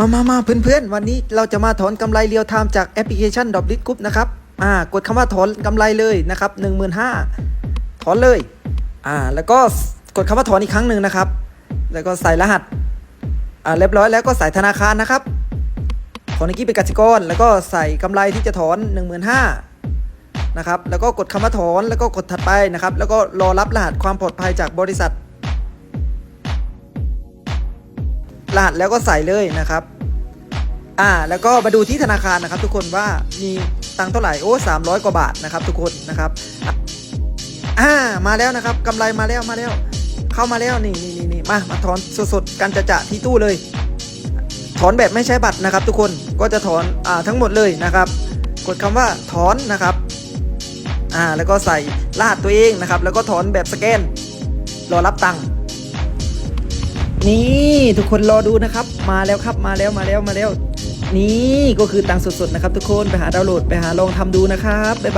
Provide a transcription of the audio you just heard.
มามามาเพื่อนๆ วันนี้เราจะมาถอนกำไรเรียวไทม์จากแอปพลิเคชันดอบลิทกรุ๊ปนะครับ อ่า กดคำว่าถอนกำไรเลยนะครับหนึ่งหมื่นห้าถอนเลย อ่า แล้วก็กดคำว่าถอนอีกครั้งหนึ่งนะครับ แล้วก็ใส่รหัส อ่า เรียบร้อยแล้วก็ใส่ธนาคารนะครับ ของนิกกี้เป็นกสิกร แล้วก็ใส่กำไรที่จะถอน 1 5 0 0 0นะครับ แล้วก็กดคำว่าถอน แล้วก็กดถัดไปนะครับ แล้วก็รอรับรหัสความปลอดภัยจากบริษัท รหัสแล้วก็ใส่เลยนะครับ อ่า แล้วก็มาดูที่ธนาคารนะครับ ทุกคนว่ามีตังค์เท่าไหร่โอ้สามร้อยกว่าบาทนะครับ ทุกคนนะครับอ่ามาแล้วนะครับกำไรมาแล้วมาแล้ว เข้ามาแล้วนี่นี่นี่นมามาถอนสดๆกันจะจะที่ตู้เลย ถอนแบบไม่ใช้บัตรนะครับ ทุกคนก็จะถอนอ่าทั้งหมดเลยนะครับ กดคำว่าถอนนะครับอ่าแล้วก็ใส่รหัสตัวเองนะครับ แล้วก็ถอนแบบสแกนรอรับตังค์นี่ ทุกคนรอดูนะครับ มาแล้วครับมาแล้วมาแล้วมาแล้ว นี่ก็คือตังสดๆนะครับทุกคนไปหาดาวน์โหลดไปหาลองทำดูนะครับบ๊ายบาย